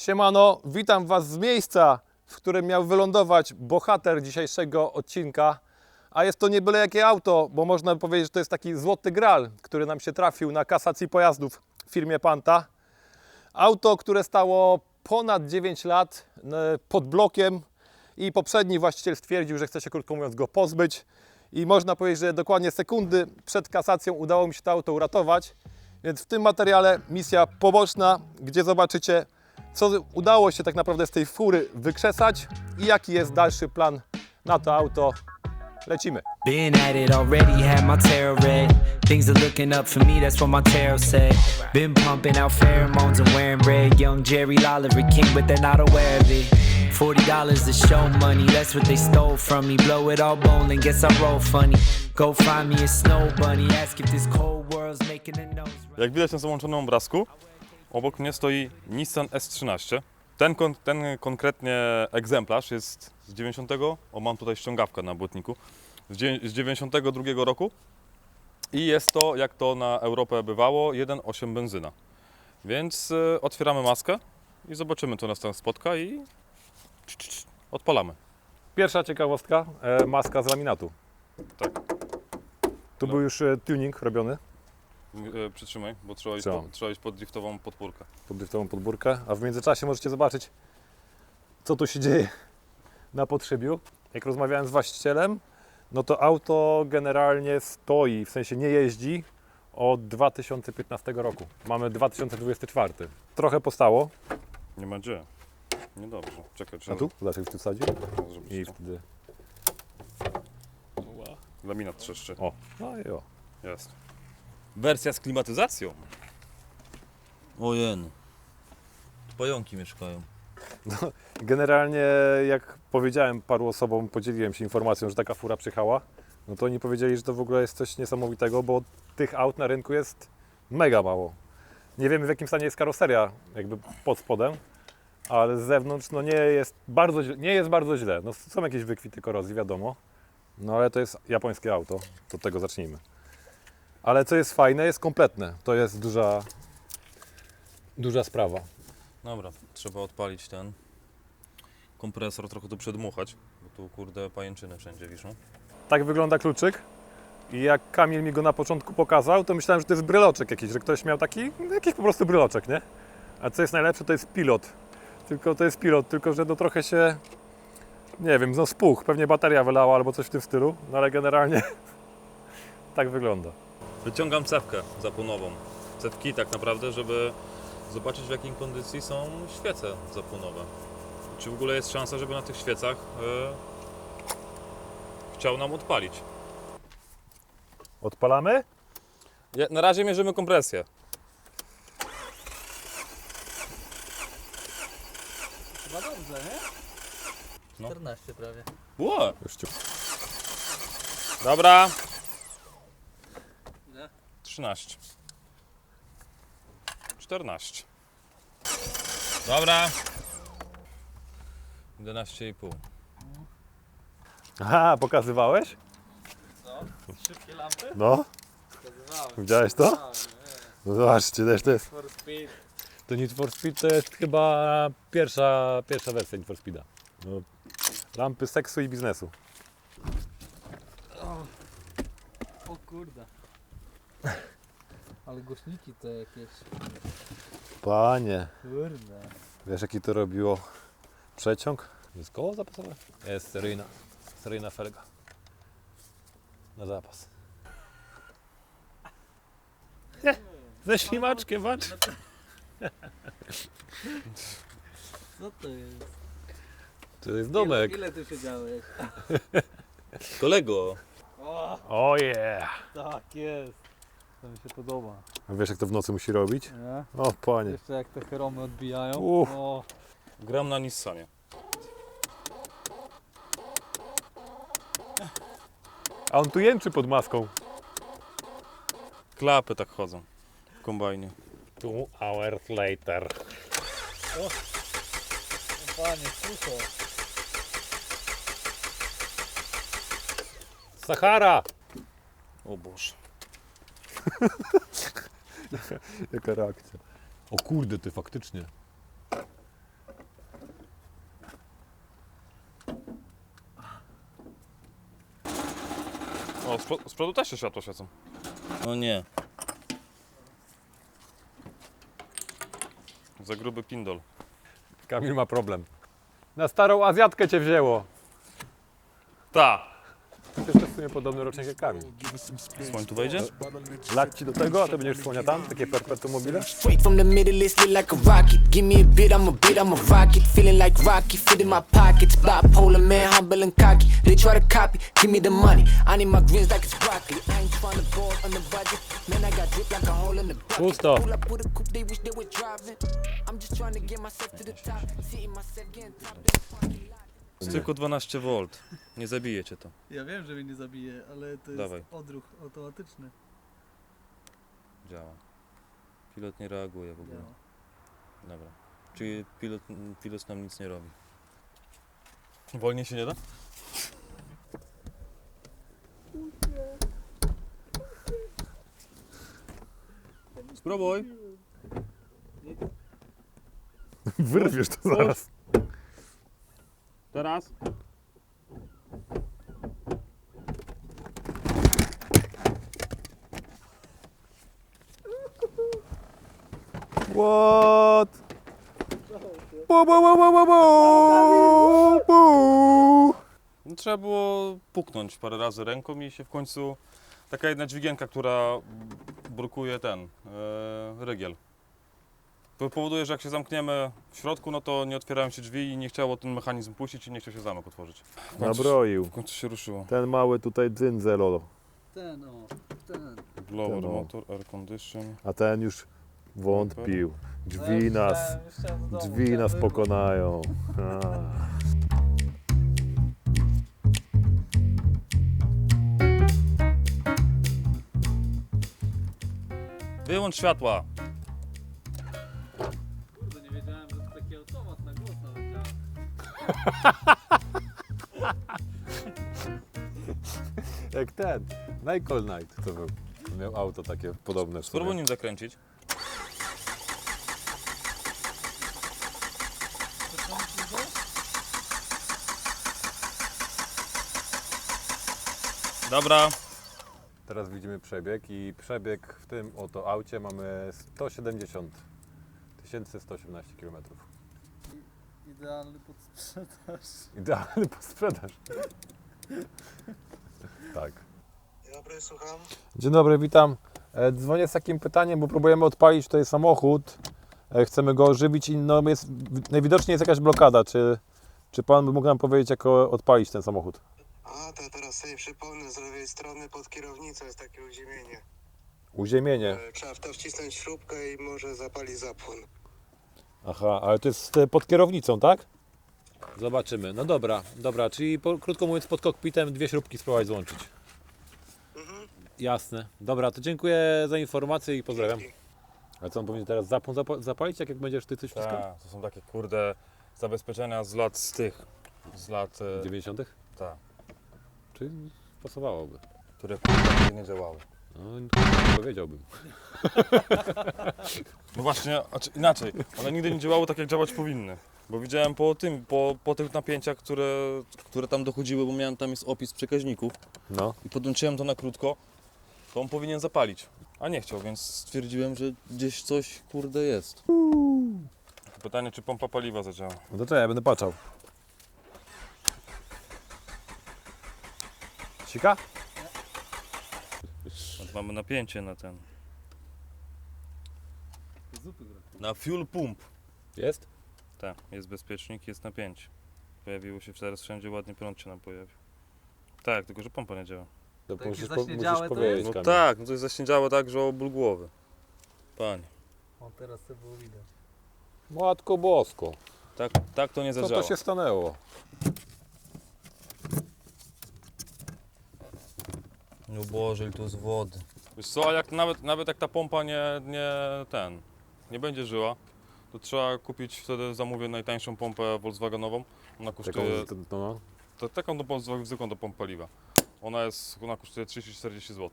Siemano, witam Was z miejsca, w którym miał wylądować bohater dzisiejszego odcinka. A jest to nie byle jakie auto, bo można by powiedzieć, że to jest taki złoty gral, który nam się trafił na kasacji pojazdów w firmie Panta. Auto, które stało ponad 9 lat pod blokiem i poprzedni właściciel stwierdził, że chce się krótko mówiąc go pozbyć. I można powiedzieć, że dokładnie sekundy przed kasacją udało mi się to auto uratować. Więc w tym materiale misja poboczna, gdzie zobaczycie, co udało się tak naprawdę z tej fury wykrzesać i jaki jest dalszy plan na to auto. Lecimy. Been at it already, had my tarot read. Things are looking up for me, that's what my tarot said. Been pumping out pheromones and wearing red. Young Jerry Lolliver King, but they're not aware of it. Forty dollars to show money, that's what they stole from me. Blow it all bowling, guess I roll funny. Go find me a snow bunny, ask if this cold world's making a nose. Jak widać na załączonym obrazku, obok mnie stoi Nissan S13. Ten, kon, ten konkretnie egzemplarz jest z 90. O, mam tutaj ściągawkę na błotniku. Z, dzie- z 92 roku. I jest to, jak to na Europę bywało, 1.8 benzyna. Więc y, otwieramy maskę i zobaczymy, co nas tam spotka i odpalamy. Pierwsza ciekawostka, e, maska z laminatu. Tak. Tu No. był już e, tuning robiony Y, Przytrzymaj, bo trzeba iść, Co? po, trzeba iść pod driftową podpórkę. pod driftową podbórkę, a w międzyczasie możecie zobaczyć, co tu się dzieje na podszybiu. Jak rozmawiałem z właścicielem, no to auto generalnie stoi, w sensie nie jeździ od 2015 roku. Mamy 2024. Trochę postało. Nie ma gdzie. Niedobrze. Czekaj, A trzeba tu? Zobacz, jak tu wsadził. zrobić I to. wtedy... Laminat trzeszczy. O, no i o. Jest. Wersja z klimatyzacją. Ojen. Tu pająki mieszkają. Generalnie, jak powiedziałem paru osobom, podzieliłem się informacją, że taka fura przyjechała, no to oni powiedzieli, że to w ogóle jest coś niesamowitego, bo tych aut na rynku jest mega mało. Nie wiemy w jakim stanie jest karoseria, jakby pod spodem, ale z zewnątrz no nie jest bardzo źle. Nie jest bardzo źle. No, są jakieś wykwity korozji, wiadomo, no ale to jest japońskie auto, to od tego zacznijmy. Ale co jest fajne, jest kompletne. To jest duża, duża sprawa. Dobra, trzeba odpalić ten kompresor, trochę tu przedmuchać, bo tu kurde pajęczyny wszędzie wiszą. Tak wygląda kluczyk. I jak Kamil mi go na początku pokazał, to myślałem, że to jest bryloczek jakiś, że ktoś miał taki, jakiś po prostu bryloczek, nie? A co jest najlepsze, to jest pilot. Tylko to jest pilot, tylko że no trochę się, nie wiem, no spuch, pewnie bateria wylała albo coś w tym stylu, no ale generalnie tak wygląda. Wyciągam cewkę zapłonową. Cewki tak naprawdę, żeby zobaczyć w jakiej kondycji są świece zapłonowe. Czy w ogóle jest szansa, żeby na tych świecach e, chciał nam odpalić. Odpalamy? Ja, na razie mierzymy kompresję. Chyba dobrze, nie? No. 14 prawie. Ło! Już ciu. Dobra. Ile? 13. 14. Dobra. 11,5. Aha, pokazywałeś? Co? Szybkie lampy? No, Pokazywałem. widziałeś to? A, No zobaczcie, też to jest, For speed. to Need for Speed to jest chyba pierwsza, pierwsza wersja Need for Speeda. No, lampy seksu i biznesu. O kurde. Ale głośniki to jakieś. Panie. Kurde. Wiesz jaki to robiło przeciąg? Jest koło zapasowe? Jest seryjna, seryjna felga. Na zapas. Ze ślimaczkiem, patrz. Co to jest? To jest domek. Ile, ile tu siedziałeś? Kolego. O, O oh yeah. tak jest. To mi się podoba. A wiesz jak to w nocy musi robić? Nie? O panie. Jeszcze jak te chromy odbijają. Uff. O, Gram na Nissanie. A on tu jęczy pod maską. Klapy tak chodzą w kombajnie. Two hours later. panie, sucho. Sahara! O Boże. Jaka reakcja. O kurde, ty faktycznie. O, z, z przodu też się światło świecą. No nie. Za gruby pindol. Kamil ma problem. Na starą Azjatkę cię wzięło. To jest w sumie podobny rocznik jak Kamil. Słoń tu wejdzie? Lat ci do tego, a ty będziesz słonia tam? Takie perpetuum mobile? Straight from the Middle East, lit like a rocket. Give me a bit, I'm a bit, I'm a rocket. Feeling like Rocky, fit in my pockets. Bipolar man, humble and cocky. They try to copy, give me the money. I need my greens like it's broccoli. I ain't trying to ball on the budget. Man, I got drip like a hole in the bucket. Pusto. Pull up with a coupe, they wish they were driving. I'm just trying to get myself to the top. Seeing myself getting top Jest tylko 12 V. Nie zabije cię to. Ja wiem, że mnie nie zabije, ale to jest Dawaj. odruch automatyczny. Działa. Pilot nie reaguje w ogóle. Działa. Dobra. Czyli pilot, pilot nam nic nie robi. Wolniej się nie da? Spróbuj. Wyrwiesz to zaraz. Teraz. What? Bu, bu, bu, bu, bu, bu, bu. No, trzeba było puknąć parę razy ręką i się w końcu taka jedna dźwigienka, która blokuje ten e, rygiel. To powoduje, że jak się zamkniemy w środku, no to nie otwierają się drzwi i nie chciało ten mechanizm puścić i nie chciał się zamek otworzyć. W końcu, Nabroił. w końcu się ruszyło. Ten mały tutaj dzyndze lolo. Ten, o, ten. Blower Ten o. motor, air condition. A ten już wątpił. Drzwi nas, drzwi nas pokonają. A. Wyłącz światła! Jak ten, Michael Knight to był. Miał auto takie podobne w Spróbuj sumie. nim zakręcić. Dobra, Teraz widzimy przebieg i przebieg w tym oto aucie mamy 170 118 km. Idealny pod sprzedaż. Idealny pod sprzedaż. tak. Dzień dobry, słucham. Dzień dobry, witam. E, Dzwonię z takim pytaniem, bo próbujemy odpalić tutaj samochód. E, Chcemy go ożywić i no jest, najwidoczniej jest jakaś blokada. Czy, czy pan by mógł nam powiedzieć, jak o- odpalić ten samochód? A, to teraz sobie przypomnę, z lewej strony pod kierownicą jest takie uziemienie. Uziemienie. E, Trzeba w to wcisnąć śrubkę i może zapali zapłon. Aha, ale to jest e, pod kierownicą, tak? Zobaczymy. No dobra, dobra, czyli po, krótko mówiąc pod kokpitem dwie śrubki spróbować złączyć. Jasne. Dobra, to dziękuję za informację i pozdrawiam. Ale co on powinien teraz zapłon zapa- zapalić, jak, jak będziesz ty coś wciskał? Ta, to są takie kurde zabezpieczenia z lat z tych, z lat, e, 90. ta, Czy pasowałoby? które kurde nie działały. No, powiedziałbym. No właśnie, a czy inaczej, one nigdy nie działały tak jak działać powinny. Bo widziałem po tym, po, po tych napięciach, które Które tam dochodziły, bo miałem tam jest opis przekaźników. No. i podłączyłem to na krótko, to on powinien zapalić. A nie chciał, więc Stwierdziłem, że gdzieś coś kurde jest. pytanie, czy pompa paliwa zadziała. No to czekaj, ja będę patrzał. Sika? Mamy napięcie na ten. Zupy brakuje. Na fuel pump. Jest? Tak, jest bezpiecznik, jest napięcie. Pojawiło się teraz wszędzie, ładnie prąd się nam pojawił. Tak, tylko że pompa nie działa. To Takie musisz, po, zaśniedziałe musisz to powiedzieć, No Kamil. tak, no to jest zaśniedziałe tak, że o ból głowy. Panie, O, teraz to było widać. Matko bosko. tak, tak to nie Co zadziała. to się stanęło? No Boże, ile tu z wody. Wiesz co, a jak nawet, nawet jak ta pompa nie, nie ten, nie będzie żyła, to trzeba kupić wtedy zamówię najtańszą pompę Volkswagenową. Ona Taką, kosztuje, to, no, to, taką do zwykłą do pomp paliwa. Ona jest, ona kosztuje 30-40 zł.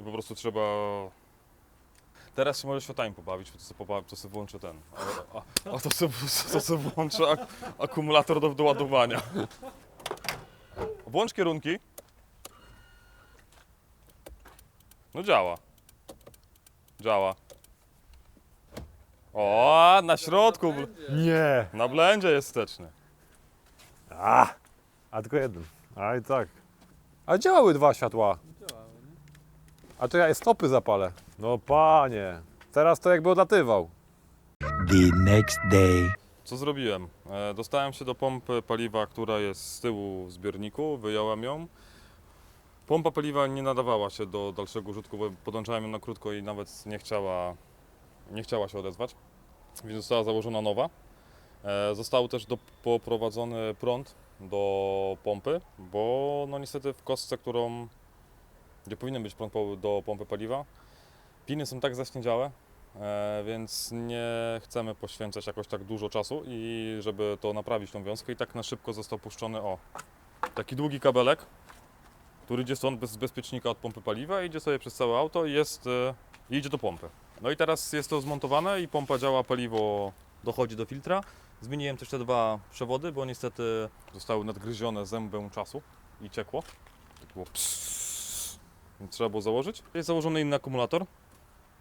I po prostu trzeba... Teraz się może światami pobawić, bo to sobie, pobawi, to sobie włączę ten. A, a, a to sobie, to sobie włączę ak akumulator do doładowania. Włącz kierunki. No działa. Działa. O, na środku. Nie. Na blendzie jest wsteczny. A, a tylko jeden. A i tak. A działały dwa światła. A to ja stopy zapalę. No panie. Teraz to jakby odlatywał. The next day. Co zrobiłem? E, dostałem się do pompy paliwa, która jest z tyłu w zbiorniku, wyjąłem ją. Pompa paliwa nie nadawała się do dalszego użytku, bo podłączałem ją na krótko i nawet nie chciała, nie chciała się odezwać, więc została założona nowa. E, został też poprowadzony prąd do pompy, bo no niestety w kostce, którą, gdzie powinien być prąd do pompy paliwa, piny są tak zaśniedziałe, E, więc nie chcemy poświęcać jakoś tak dużo czasu i żeby to naprawić tą wiązkę i tak na szybko został puszczony o taki długi kabelek, który idzie stąd bez bezpiecznika od pompy paliwa, idzie sobie przez całe auto i jest, e, i idzie do pompy. No i teraz jest to zmontowane i pompa działa, paliwo dochodzi do filtra. Zmieniłem też te dwa przewody, bo niestety zostały nadgryzione zębem czasu i ciekło. Tak było psss, więc trzeba było założyć. Jest założony inny akumulator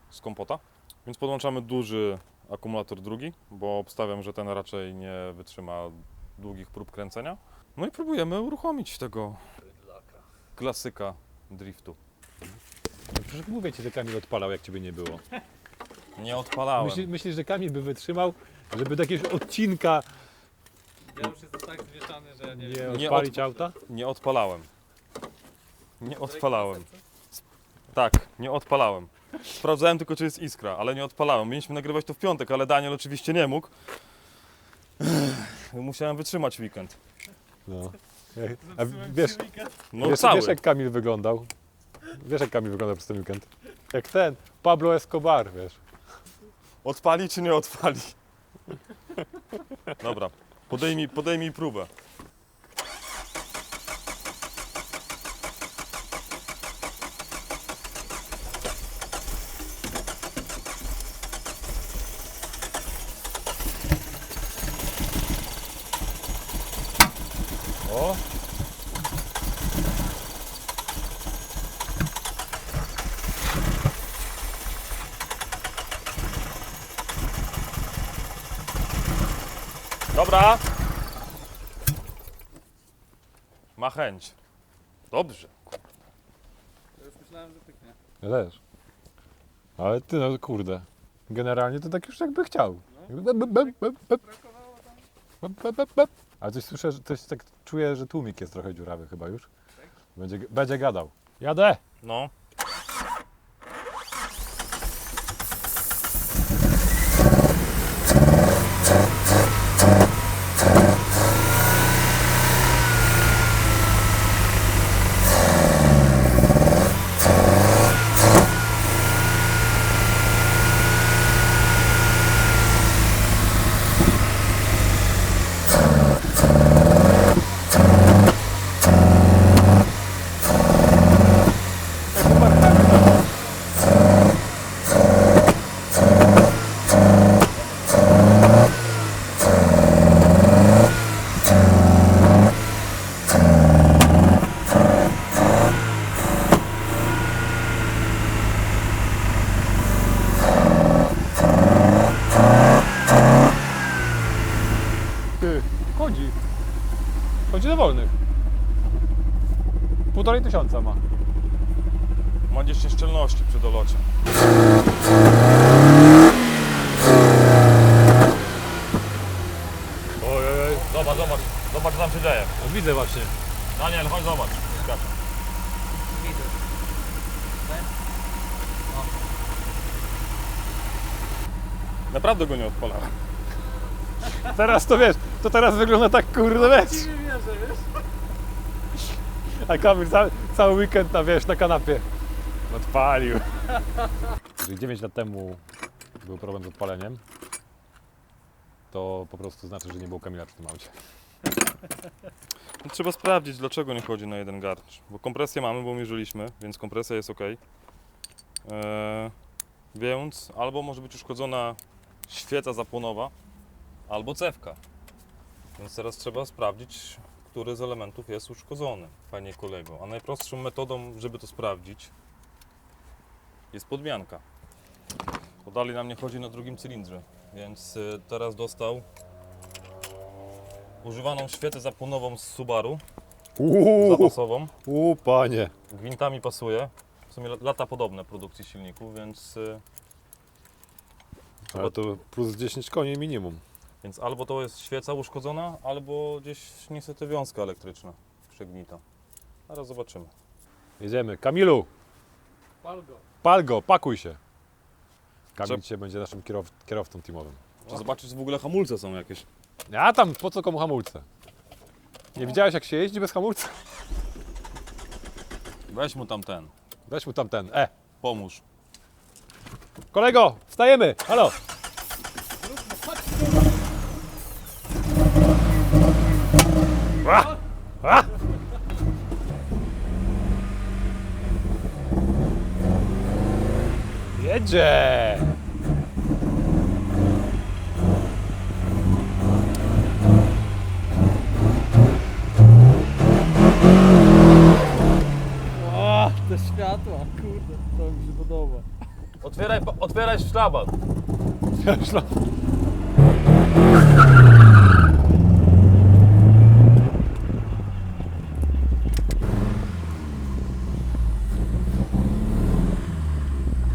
z kompota. Więc podłączamy duży akumulator drugi, bo obstawiam, że ten raczej nie wytrzyma długich prób kręcenia. No i próbujemy uruchomić tego klasyka driftu. Przecież mówię ci, że Kamil odpalał, jak ciebie nie było. Nie odpalałem. Myśli, myślisz, że Kamil by wytrzymał, żeby do jakiegoś odcinka Ja już jestem tak zmieszany, że nie, nie wiem. Nie odpalić odpa- auta? Nie odpalałem. Nie odpalałem. Tak, nie odpalałem. Sprawdzałem tylko, czy jest iskra, ale nie odpalałem. Mieliśmy nagrywać to w piątek, ale Daniel oczywiście nie mógł. Musiałem wytrzymać weekend. No. A wiesz, No wiesz, cały. wiesz, jak Kamil wyglądał? Wiesz, jak Kamil wyglądał przez ten weekend? Jak ten, Pablo Escobar, wiesz. Odpali czy nie odpali? Dobra, podejmij, podejmij próbę. Dobra. Ma chęć. Dobrze. Ja już myślałem, że pyknie. Ja też. Ale ty, no kurde. Generalnie to tak już jakby chciał. Bep, bep, bep, bep, bep. Bep, bep, bep, bep. Ale coś słyszę, że coś tak czuję, że tłumik jest trochę dziurawy chyba już. Będzie, będzie gadał. Jadę! No. Ty, chodzi. Chodzi do wolnych. Półtorej tysiąca ma. Ma 10 szczelności przy dolocie. Ojej, zobacz, zobacz, zobacz co tam się dzieje. No, widzę właśnie. Daniel, chodź zobacz. Widzę. Naprawdę go nie odpalałem. Teraz to wiesz, to teraz wygląda tak kurde wiesz. Nie wierzę, wiesz? A Kamil cały, cały weekend na wiesz, na kanapie. Odpalił. Jeżeli 9 lat temu był problem z odpaleniem, to po prostu znaczy, że nie było Kamila przy tym aucie. No, trzeba sprawdzić, dlaczego nie chodzi na jeden garncz. Bo kompresję mamy, bo mierzyliśmy, więc kompresja jest ok. Eee, więc albo może być uszkodzona świeca zapłonowa, albo cewka. Więc teraz trzeba sprawdzić, który z elementów jest uszkodzony, panie kolego. A najprostszą metodą, żeby to sprawdzić, jest podmianka. Bo dalej na mnie chodzi na drugim cylindrze, więc y, teraz dostał używaną świecę zapłonową z Subaru, Uuu, zapasową. uuu panie. Gwintami pasuje. W sumie la- lata podobne produkcji silników, więc, y, Ale to plus 10 koni minimum. Więc albo to jest świeca uszkodzona, albo gdzieś niestety wiązka elektryczna przegnita. Zaraz zobaczymy. Jedziemy. Kamilu, Pal go. pal go, pakuj się. Kamil dzisiaj będzie naszym kierow kierowcą teamowym. Czy zobaczyć, czy w ogóle hamulce są jakieś. A tam, po co komu hamulce? Nie widziałeś jak się jeździ bez hamulca? Weź mu tam ten, Weź mu tam ten. E, pomóż. kolego, wstajemy. Halo. A! Jedzie! O, te światła, kurde, to mi się podoba. Otwieraj, otwieraj szlaban.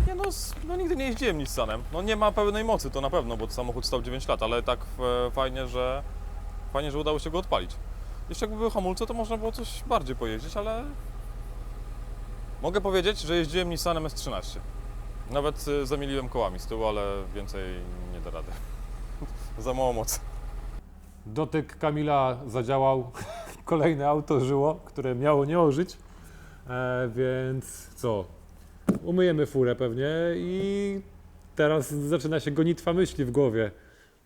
Nie no, s- no nigdy nie jeździłem Nissanem. No nie ma pełnej mocy, to na pewno, bo samochód stał 9 lat, ale tak e, fajnie, że fajnie, że udało się go odpalić. Jeszcze jakby były hamulce, to można było coś bardziej pojeździć, ale mogę powiedzieć, że jeździłem Nissanem S13. Nawet y, zamieliłem kołami z tyłu, ale więcej nie da rady. Za mało mocy. Dotyk Kamila zadziałał. Kolejne auto żyło, które miało nie ożyć. E, więc co? Umyjemy furę pewnie i teraz zaczyna się gonitwa myśli w głowie.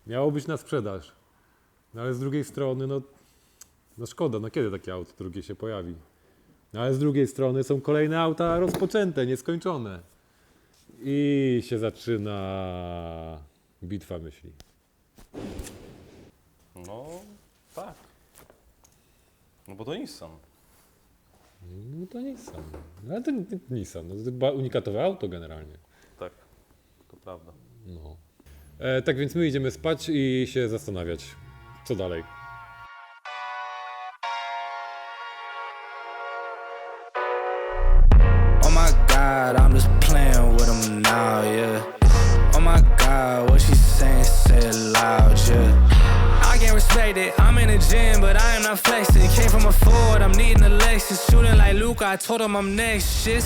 Miało być na sprzedaż. No ale z drugiej strony, no, no szkoda, no kiedy takie auto drugie się pojawi? No ale z drugiej strony są kolejne auta rozpoczęte, nieskończone. I się zaczyna bitwa myśli. No, tak. No bo to Nissan. No to Nissan. No, ale to Nissan, no, to chyba unikatowe auto generalnie. Tak, prawda. No. E, tak więc my idziemy spać i się zastanawiać, co dalej. Oh my god, I'm just playing with them now, yeah. Oh my god, what she saying, say it loud, yeah. I can't respect it, I'm in the gym, but I am not flexing. Came from a Ford, I'm needing a Lexus. Shooting like Luke, I told him I'm next, shit.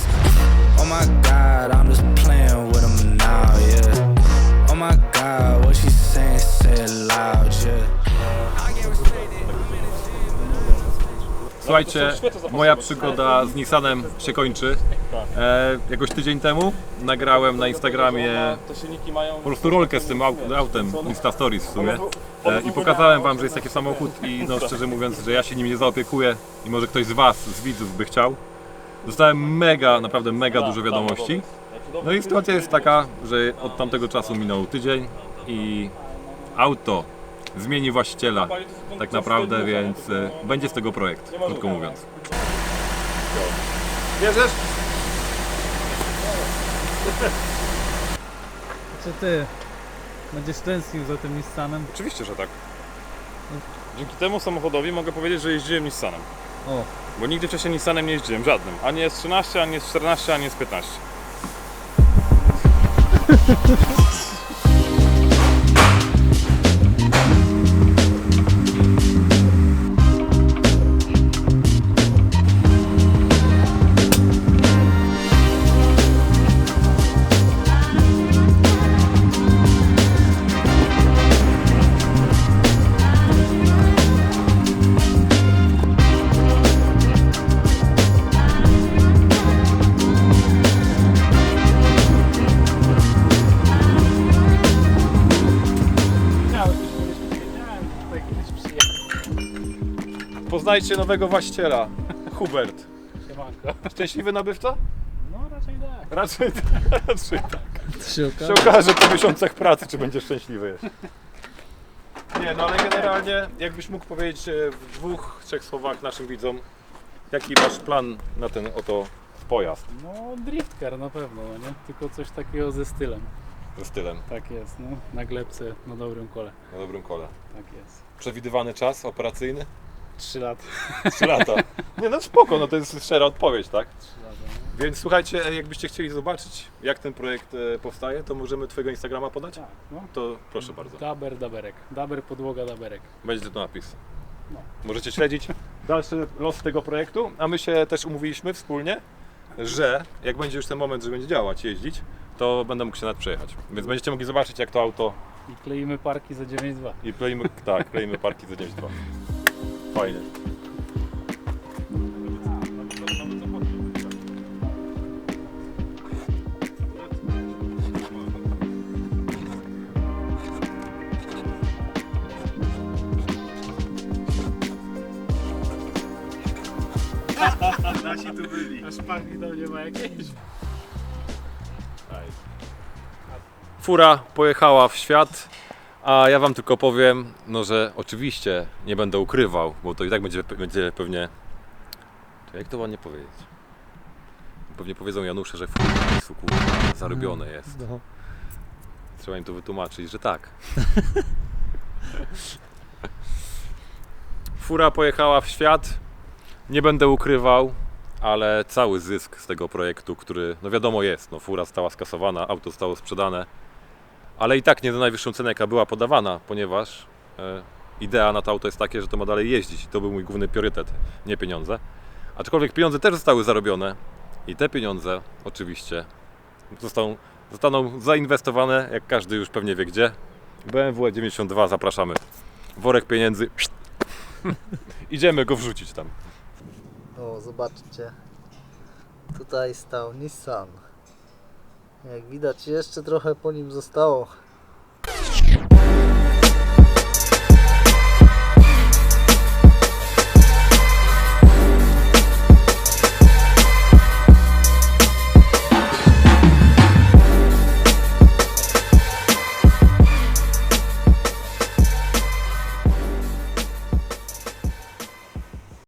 Oh my god, I'm just playing with them now, yeah. Oh my god, what she saying, say it loud, yeah. Słuchajcie, moja przygoda z Nissanem się kończy. E, jakoś tydzień temu nagrałem na Instagramie po prostu rolkę z tym au- autem, Insta Stories w sumie. E, I pokazałem wam, że jest taki samochód i no szczerze mówiąc, że ja się nim nie zaopiekuję i może ktoś z was, z widzów by chciał. Dostałem mega, naprawdę mega dużo wiadomości. No i sytuacja jest taka, że od tamtego czasu minął tydzień i auto zmieni właściciela tak naprawdę, więc e, będzie z tego projekt, krótko mówiąc. Bierzesz? Co ty? Będziesz tęsknił za tym Nissanem? Oczywiście, że tak. Dzięki temu samochodowi mogę powiedzieć, że jeździłem Nissanem. O, Bo nigdy wcześniej Nissanem nie jeździłem, żadnym. Ani S13, ani S14, ani S15. ハハハハ! Poznajcie nowego właściciela, Hubert. siemanko. Szczęśliwy nabywca? No raczej tak. Raczej, raczej tak. To się się okaże. okaże po miesiącach pracy, czy będzie szczęśliwy jeszcze. Nie, no ale generalnie, jakbyś mógł powiedzieć e, w dwóch, trzech słowach naszym widzom, jaki masz plan na ten oto pojazd No, driftcar na pewno, no nie? Tylko coś takiego ze stylem. ze stylem Tak jest, no. Na glebce, na dobrym kole. na dobrym kole. Tak jest. Przewidywany czas operacyjny? Trzy lata. 3 lata. Nie no spoko, no to jest szczera odpowiedź, tak? Trzy lata, no. Więc słuchajcie, jakbyście chcieli zobaczyć jak ten projekt e, powstaje, to możemy Twojego Instagrama podać? Tak, no. To proszę bardzo. Daber, daberek. Daber, podłoga, daberek. Będzie to napis. No. Możecie śledzić dalszy los tego projektu, a my się też umówiliśmy wspólnie, że jak będzie już ten moment, że będzie działać, jeździć, to będę mógł się nad przejechać. Więc będziecie mogli zobaczyć jak to auto I kleimy parki za 9,2. i kleimy, tak, kleimy parki za 9.2. Fajnie. Aż pachnie do mnie ma jakieś. Fura pojechała w świat, a ja wam tylko powiem, no że oczywiście nie będę ukrywał, bo to i tak będzie, będzie pewnie... To jak to ładnie powiedzieć? Pewnie powiedzą Janusze, że kurwa, zarobione jest. Trzeba im to wytłumaczyć, że tak. Fura pojechała w świat, nie będę ukrywał, ale cały zysk z tego projektu, który no wiadomo jest, no fura została skasowana, auto zostało sprzedane, ale i tak nie za najwyższą cenę jaka była podawana, ponieważ e, idea na to auto jest takie, że to ma dalej jeździć i to był mój główny priorytet, nie pieniądze. Aczkolwiek pieniądze też zostały zarobione i te pieniądze oczywiście zostaną, zostaną zainwestowane, jak każdy już pewnie wie gdzie. BMW 92 zapraszamy. Worek pieniędzy. Idziemy go wrzucić tam. O, zobaczcie. Tutaj stał Nissan. Jak widać jeszcze trochę po nim zostało.